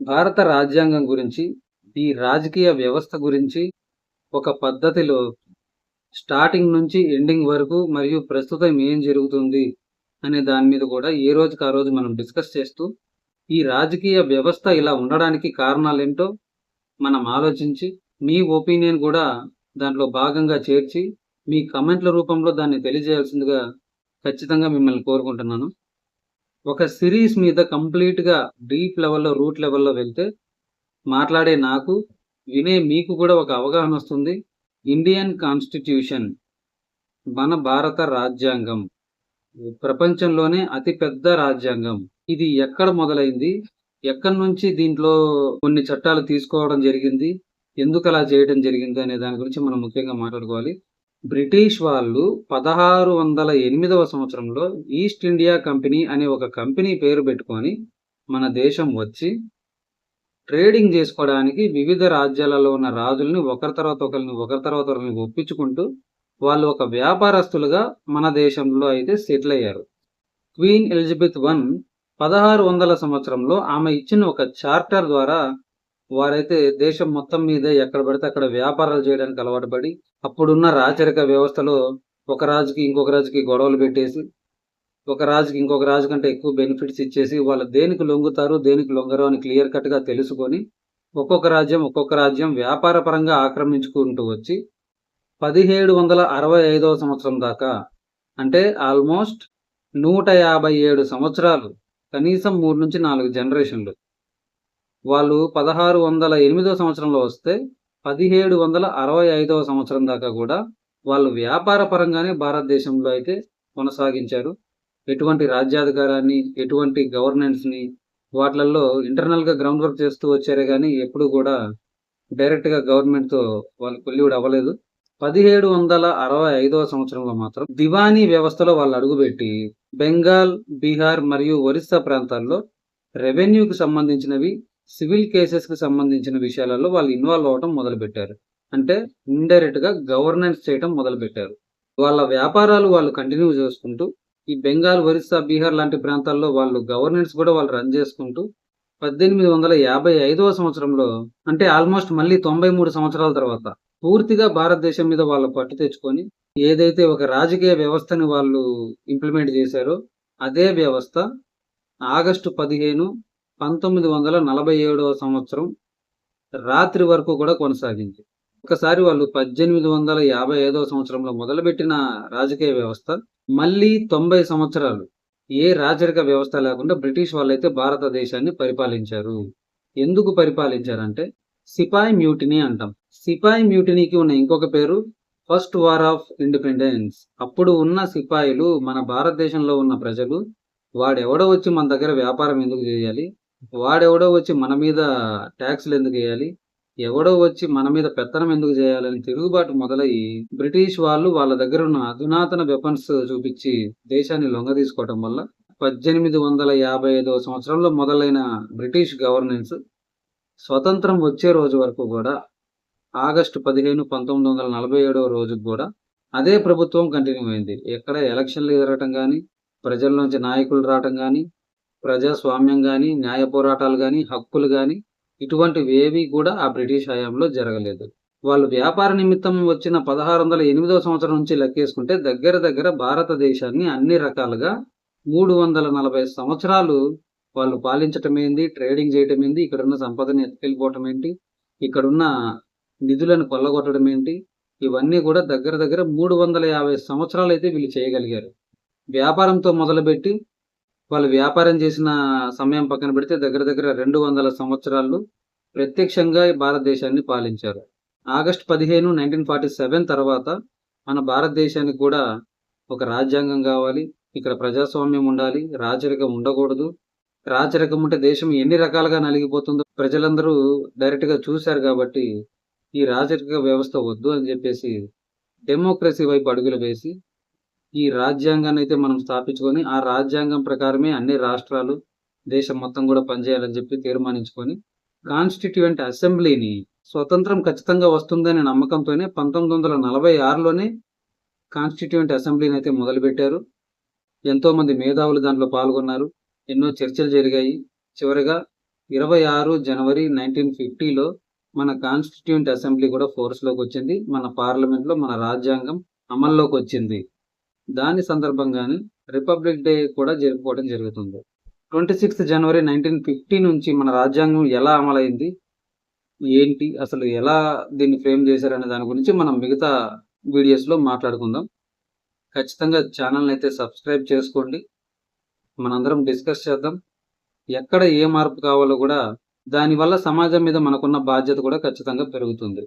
భారత రాజ్యాంగం గురించి ఈ రాజకీయ వ్యవస్థ గురించి ఒక పద్ధతిలో స్టార్టింగ్ నుంచి ఎండింగ్ వరకు మరియు ప్రస్తుతం ఏం జరుగుతుంది అనే దాని మీద కూడా ఏ రోజుకి ఆ రోజు మనం డిస్కస్ చేస్తూ ఈ రాజకీయ వ్యవస్థ ఇలా ఉండడానికి కారణాలేంటో మనం ఆలోచించి మీ ఒపీనియన్ కూడా దాంట్లో భాగంగా చేర్చి మీ కమెంట్ల రూపంలో దాన్ని తెలియజేయాల్సిందిగా ఖచ్చితంగా మిమ్మల్ని కోరుకుంటున్నాను. ఒక సిరీస్ మీద కంప్లీట్గా డీప్ లెవెల్లో రూట్ లెవెల్లో వెళ్తే మాట్లాడే నాకు వినే మీకు కూడా ఒక అవగాహన వస్తుంది. ఇండియన్ కాన్స్టిట్యూషన్ మన భారత రాజ్యాంగం. ప్రపంచంలోనే అతిపెద్ద రాజ్యాంగం. ఇది ఎక్కడ మొదలైంది? ఎక్కడి నుంచి దీంట్లో కొన్ని చట్టాలు తీసుకోవడం జరిగింది? ఎందుకు అలా చేయడం జరిగింది? అనే దాని గురించి మనం ముఖ్యంగా మాట్లాడుకోవాలి. బ్రిటిష్ వాళ్ళు పదహారు వందల ఎనిమిదవ సంవత్సరంలో ఈస్ట్ ఇండియా కంపెనీ అనే ఒక కంపెనీ పేరు పెట్టుకొని మన దేశం వచ్చి ట్రేడింగ్ చేసుకోవడానికి వివిధ రాజ్యాలలో ఉన్న రాజుల్ని ఒకరి తర్వాత ఒకరిని ఒకరి తర్వాత ఒకరిని ఒప్పించుకుంటూ వాళ్ళు ఒక వ్యాపారస్తులుగా మన దేశంలో అయితే సెటిల్ అయ్యారు. క్వీన్ ఎలిజబెత్ వన్ పదహారు వందల సంవత్సరంలో ఆమె ఇచ్చిన ఒక చార్టర్ ద్వారా వారైతే దేశం మొత్తం మీద ఎక్కడ పడితే అక్కడ వ్యాపారాలు చేయడానికి అలవాటు పడి అప్పుడున్న రాచరిక వ్యవస్థలో ఒక రాజుకి ఇంకొక రాజుకి గొడవలు పెట్టేసి ఒక రాజుకి ఇంకొక రాజు కంటే ఎక్కువ బెనిఫిట్స్ ఇచ్చేసి వాళ్ళు దేనికి లొంగుతారు దేనికి లొంగరు అని క్లియర్ కట్గా తెలుసుకొని ఒక్కొక్క రాజ్యం ఒక్కొక్క రాజ్యం వ్యాపార పరంగా ఆక్రమించుకుంటూ వచ్చి పదిహేడు వందల అరవై ఐదవ సంవత్సరం దాకా అంటే ఆల్మోస్ట్ నూట యాభై ఏడు సంవత్సరాలు కనీసం మూడు నుంచి నాలుగు జనరేషన్లు వాళ్ళు పదహారు వందల ఎనిమిదో సంవత్సరంలో వస్తే పదిహేడు వందల అరవై ఐదవ సంవత్సరం దాకా కూడా వాళ్ళు వ్యాపార పరంగానే భారతదేశంలో అయితే కొనసాగించారు. ఎటువంటి రాజ్యాధికారాన్ని ఎటువంటి గవర్నెన్స్ని వాటిలలో ఇంటర్నల్గా గ్రౌండ్ వర్క్ చేస్తూ వచ్చారే కానీ ఎప్పుడు కూడా డైరెక్ట్గా గవర్నమెంట్తో వాళ్ళు కొల్లివుడు అవ్వలేదు. పదిహేడు వందల అరవై ఐదవ సంవత్సరంలో మాత్రం దివానీ వ్యవస్థలో వాళ్ళు అడుగుపెట్టి బెంగాల్ బీహార్ మరియు ఒరిస్సా ప్రాంతాల్లో రెవెన్యూకి సంబంధించినవి సివిల్ కేసెస్కి సంబంధించిన విషయాలలో వాళ్ళు ఇన్వాల్వ్ అవ్వటం మొదలుపెట్టారు. అంటే ఇండైరెక్ట్గా గవర్నెన్స్ చేయడం మొదలుపెట్టారు. వాళ్ళ వ్యాపారాలు వాళ్ళు కంటిన్యూ చేసుకుంటూ ఈ బెంగాల్ ఒరిస్సా బీహార్ లాంటి ప్రాంతాల్లో వాళ్ళు గవర్నెన్స్ కూడా వాళ్ళు రన్ చేసుకుంటూ పద్దెనిమిది వందల యాభై ఐదవ సంవత్సరంలో అంటే ఆల్మోస్ట్ మళ్ళీ తొంభై మూడు సంవత్సరాల తర్వాత పూర్తిగా భారతదేశం మీద వాళ్ళు పట్టు తెచ్చుకొని ఏదైతే ఒక రాజకీయ వ్యవస్థని వాళ్ళు ఇంప్లిమెంట్ చేశారో అదే వ్యవస్థ ఆగస్టు పదిహేను పంతొమ్మిది వందల నలభై ఏడవ సంవత్సరం రాత్రి వరకు కూడా కొనసాగింది. ఒకసారి వాళ్ళు పద్దెనిమిది వందల యాభై ఐదవ సంవత్సరంలో మొదలుపెట్టిన రాజకీయ వ్యవస్థ మళ్ళీ తొంభై సంవత్సరాలు ఏ రాజరిక వ్యవస్థ లేకుండా బ్రిటిష్ వాళ్ళైతే భారతదేశాన్ని పరిపాలించారు. ఎందుకు పరిపాలించారంటే సిపాయి మ్యూటినీ అంటాం. సిపాయి మ్యూటినీకి ఉన్న ఇంకొక పేరు ఫస్ట్ వార్ ఆఫ్ ఇండిపెండెన్స్. అప్పుడు ఉన్న సిపాయిలు మన భారతదేశంలో ఉన్న ప్రజలు వాడెవడో వచ్చి మన దగ్గర వ్యాపారం ఎందుకు చేయాలి? వాడెవడో వచ్చి మన మీద ట్యాక్స్లు ఎందుకు వేయాలి? ఎవడో వచ్చి మన మీద పెత్తనం ఎందుకు చేయాలని తిరుగుబాటు మొదలయ్యి బ్రిటిష్ వాళ్ళు వాళ్ళ దగ్గర ఉన్న అధునాతన వెపన్స్ చూపించి దేశాన్ని లొంగ తీసుకోవటం వల్ల పద్దెనిమిది వందల యాభై ఐదవ సంవత్సరంలో మొదలైన బ్రిటిష్ గవర్నెన్స్ స్వతంత్రం వచ్చే రోజు వరకు కూడా ఆగస్టు పదిహేను పంతొమ్మిది వందల నలభై ఏడవ రోజుకు కూడా అదే ప్రభుత్వం కంటిన్యూ అయింది. ఎక్కడ ఎలక్షన్లు జరగటం కానీ ప్రజల్లోంచి నాయకులు రావటం కానీ ప్రజాస్వామ్యం కానీ న్యాయ పోరాటాలు కానీ హక్కులు కానీ ఇటువంటివి ఏవి కూడా ఆ బ్రిటిష్ హయాంలో జరగలేదు. వాళ్ళు వ్యాపార నిమిత్తం వచ్చిన పదహారు వందల ఎనిమిదవ సంవత్సరం నుంచి లెక్కేసుకుంటే దగ్గర దగ్గర భారతదేశాన్ని అన్ని రకాలుగా మూడు వందల నలభై సంవత్సరాలు వాళ్ళు పాలించటం ఏంది ట్రేడింగ్ చేయటం ఏంది ఇక్కడున్న సంపదని ఎత్తుకెళ్ళిపోవటం ఏంటి ఇక్కడున్న నిధులను కొల్లగొట్టడం ఏంటి ఇవన్నీ కూడా దగ్గర దగ్గర మూడు వందల యాభై సంవత్సరాలు అయితే వీళ్ళు చేయగలిగారు. వ్యాపారంతో మొదలుపెట్టి వాళ్ళు వ్యాపారం చేసిన సమయం పక్కన పెడితే దగ్గర దగ్గర రెండు వందల సంవత్సరాలు ప్రత్యక్షంగా భారతదేశాన్ని పాలించారు. ఆగస్ట్ పదిహేను నైన్టీన్ ఫార్టీ సెవెన్ తర్వాత మన భారతదేశానికి కూడా ఒక రాజ్యాంగం కావాలి. ఇక్కడ ప్రజాస్వామ్యం ఉండాలి. రాచరికం ఉండకూడదు. రాచరికం ఉంటే దేశం ఎన్ని రకాలుగా నలిగిపోతుందో ప్రజలందరూ డైరెక్ట్గా చూశారు కాబట్టి ఈ రాచరిక వ్యవస్థ వద్దు అని చెప్పేసి డెమోక్రసీ వైపు అడుగులు వేసి ఈ రాజ్యాంగాన్ని అయితే మనం స్థాపించుకొని ఆ రాజ్యాంగం ప్రకారమే అన్ని రాష్ట్రాలు దేశం మొత్తం కూడా పనిచేయాలని చెప్పి తీర్మానించుకొని కాన్స్టిట్యూయెంట్ అసెంబ్లీని స్వతంత్రం ఖచ్చితంగా వస్తుందనే నమ్మకంతోనే పంతొమ్మిది వందల నలభై ఆరులోనే కాన్స్టిట్యూయెంట్ అసెంబ్లీని అయితే మొదలుపెట్టారు. ఎంతో మంది మేధావులు దాంట్లో పాల్గొన్నారు. ఎన్నో చర్చలు జరిగాయి. చివరిగా ఇరవై ఆరు జనవరి నైన్టీన్ ఫిఫ్టీలో మన కాన్స్టిట్యూయెంట్ అసెంబ్లీ కూడా ఫోర్స్లోకి వచ్చింది. మన పార్లమెంట్లో మన రాజ్యాంగం అమల్లోకి వచ్చింది. దాని సందర్భంగానే రిపబ్లిక్ డే కూడా జరుపుకోవడం జరుగుతుంది. Twenty sixth January nineteen fifty నుంచి మన రాజ్యాంగం ఎలా అమలైంది? ఏంటి? అసలు ఎలా దీన్ని ఫ్రేమ్ చేశారనే దాని గురించి మనం మిగతా వీడియోస్లో మాట్లాడుకుందాం. ఖచ్చితంగా ఛానల్ని అయితే సబ్స్క్రైబ్ చేసుకోండి. మనందరం డిస్కస్ చేద్దాం. ఎక్కడ ఏ మార్పు కావాలో కూడా దానివల్ల సమాజం మీద మనకున్న బాధ్యత కూడా ఖచ్చితంగా పెరుగుతుంది.